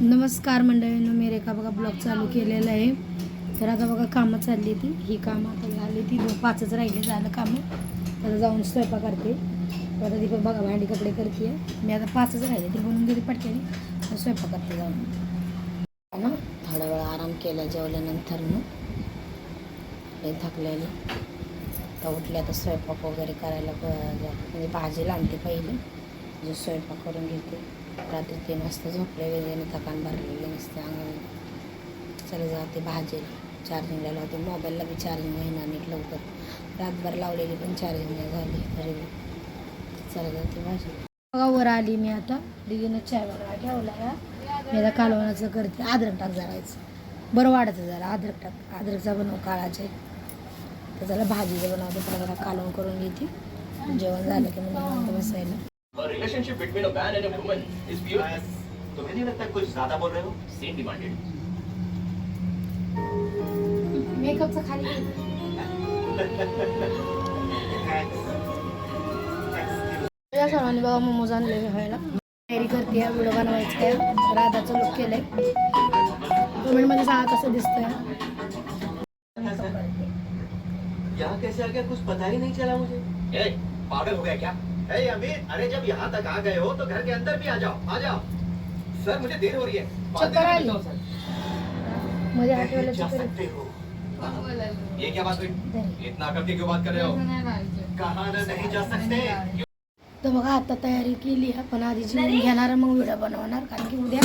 नमस्कार मंडळीनं मी रेखा बघा ब्लॉग चालू केलेला आहे. तर आता बघा कामं चालली ती. ही कामं आता झाली ती. दोन पाचच राहिले झालं कामं. आता जाऊन स्वयंपाक करते. आता ती पण बघा भांडी कपडे करते मी आता पाचच राहिले ती. बनवून गेली पटकेने. स्वयंपाक करते जाऊन. ना थोडा वेळ आराम केला जेवल्यानंतर ना. थकलेली. तर उठल्या तर स्वयंपाक वगैरे करायला म्हणजे भाजीला आणते पहिले. म्हणजे स्वयंपाक करून घेते. रात्री तीन वाजता झोपलेले आणि थकान भरलेले नसते अंगाने चला जाते भाजीला. चार्जिंगला लावते. मोबाईलला बी चार्जिंग होईना नीट लवकर. रातभर लावलेली पण चार्जिंग नाही झाली. तरी चला जाते भाजी बघा वर आली मी आता. दिदीनं चाय वगैरे ठेवला या मी आता कालवणाचं करते. अद्रक टाक जरायचं. बरं वाढतं जरा. अद्रक टाक. अद्रकचा बनव काळाचे. तर त्याला भाजीचं बनवते. पण जरा कालवण करून घेते. जेवण झालं की मग बसायला. Relationship between a man and a woman is pure तुम्हें नहीं लगता कुछ ज्यादा बोल रहे हो? Sin demanded. मेकअपचं खाली या सर्वांनी बघा मोमोज आणले व्हायला तयारी करते व्हिडिओ बनवायचं आहे. राधाचं लुक केलंय. कमेंटमध्ये सांगा कसं दिसतंय. यहाँ कैसे आ गया? कुछ पता ही नहीं चला मुझे। ए, पागल हो गया क्या? अमित अरे जब यहाँ तक आ गए हो तो घर के अंदर भी आ जाओ आ जाओ। सर मुझे देर हो रही है। बाद चक्कर में आली मिलता सर। मध्ये नहीं आठवलं जा सकते हो? ये क्या बात हुई. इतना करके क्यों बात कर रहे हो? कहा ना नहीं जा सकते। तर बघा आता तयारी केली आहे पण आधी जेवून घेणार मग व्हिडिओ बनवणार कारण की उद्या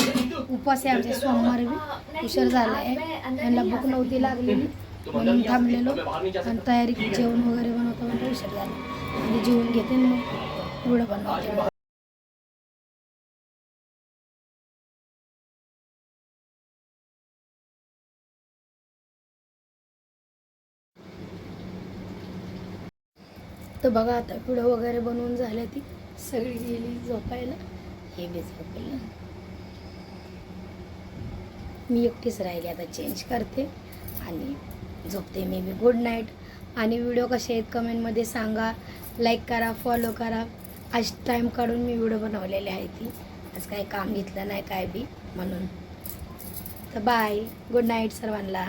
उपवास आहे आमचे सोमवारी बी उशीर झाला आहे त्यांना भूक नव्हती लागलेली. म्हणून थांबलेलो. आणि तयारी जेवण वगैरे बनवतो म्हणजे उशीर झाला. आणि जेवून घेते आणि मग. व्हिडिओ बनवते. तर बघा आता पुढं वगैरे बनवून झाल्या ती. सगळी गेली झोपायला. हे बी झोपायला मी एकटीच राहिली आता चेंज करते आणि झोपते. मी बी गुड नाईट आणि व्हिडिओ कसे आहेत कमेंटमध्ये सांगा. लाईक करा फॉलो करा. आज टाईम काढून मी व्हिडिओ बनवलेले आहे ती. आज काही काम घेतलं नाही काय बी म्हणून. तर बाय गुड नाईट सर्वांना.